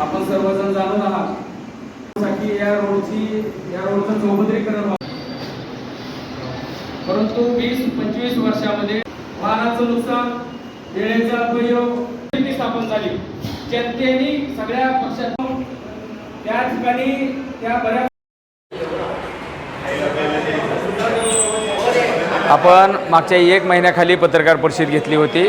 आपण सर्वजण जाणून आहात. साठी या रोडची या रोडचं चौभद्रीकरण परंतु वीस पंचवीस वर्षामध्ये वाहनाचं नुकसान वेळेचा उपयोग स्थापन झाली. जनतेने सगळ्या पक्षातून त्या ठिकाणी त्या बऱ्याच आपण मागच्या एक महिन्याखाली पत्रकार परिषद घेतली होती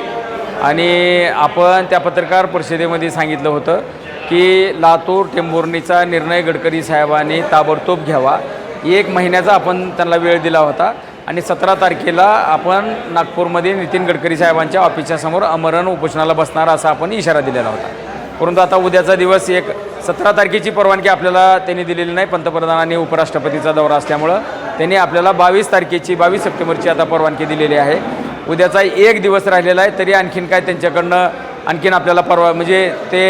आणि आपण त्या पत्रकार परिषदेमध्ये सांगितलं होतं की लातूर टेंभुर्णीचा निर्णय गडकरी साहेबांनी ताबडतोब घ्यावा. एक महिन्याचा आपण त्यांना वेळ दिला होता आणि सतरा तारखेला आपण नागपूरमध्ये नितीन गडकरी साहेबांच्या ऑफिसच्या समोर अमरण उपोषणाला बसणार असा आपण इशारा दिलेला होता. परंतु आता उद्याचा दिवस एक सतरा तारखेची परवानगी आपल्याला त्यांनी दिलेली नाही. पंतप्रधानांनी उपराष्ट्रपतीचा दौरा असल्यामुळं त्यांनी आपल्याला बावीस तारखेची बावीस सप्टेंबरची आता परवानगी दिलेली आहे. उद्याचा एक दिवस राहिलेला आहे तरी आणखीन काय त्यांच्याकडनं आणखीन आपल्याला परवा म्हणजे ते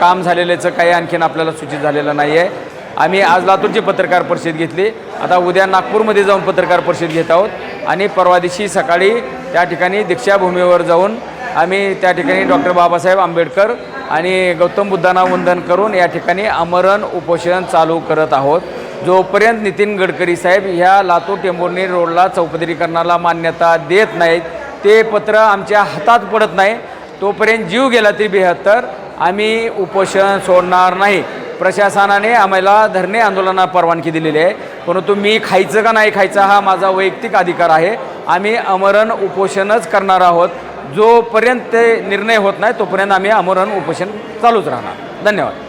काम झालेल्याचं काही आणखीन आपल्याला सूचित झालेलं नाही आहे आम्ही आज लातूरची पत्रकार परिषद घेतली. आता उद्या नागपूरमध्ये जाऊन पत्रकार परिषद घेत आहोत. आणि परवा दिवशी सकाळी त्या ठिकाणी दीक्षाभूमीवर जाऊन आम्ही त्या ठिकाणी डॉक्टर बाबासाहेब आंबेडकर आणि गौतम बुद्धांना वंदन करून या ठिकाणी आमरण उपोषण चालू करत आहोत. जोपर्यंत नितीन गडकरी साहेब ह्या लातूर टेंभुर्णी रोडला चौपदरीकरणाला मान्यता देत नाहीत ते पत्र आमच्या हातात पडत नाही. तोपर्यंत जीव गेला तरी बेहत्तर. आम्ही उपोषण सोडणार नाही. प्रशासनाने आम्हाला धरणे आंदोलनाला परवानगी दिलेली आहे. परंतु मी खायचं का नाही खायचं हा माझा वैयक्तिक अधिकार आहे. आम्ही अमरण उपोषणच करणार आहोत. जोपर्यंत ते निर्णय होत नाही तोपर्यंत आम्ही अमरण उपोषण चालूच राहणार. धन्यवाद.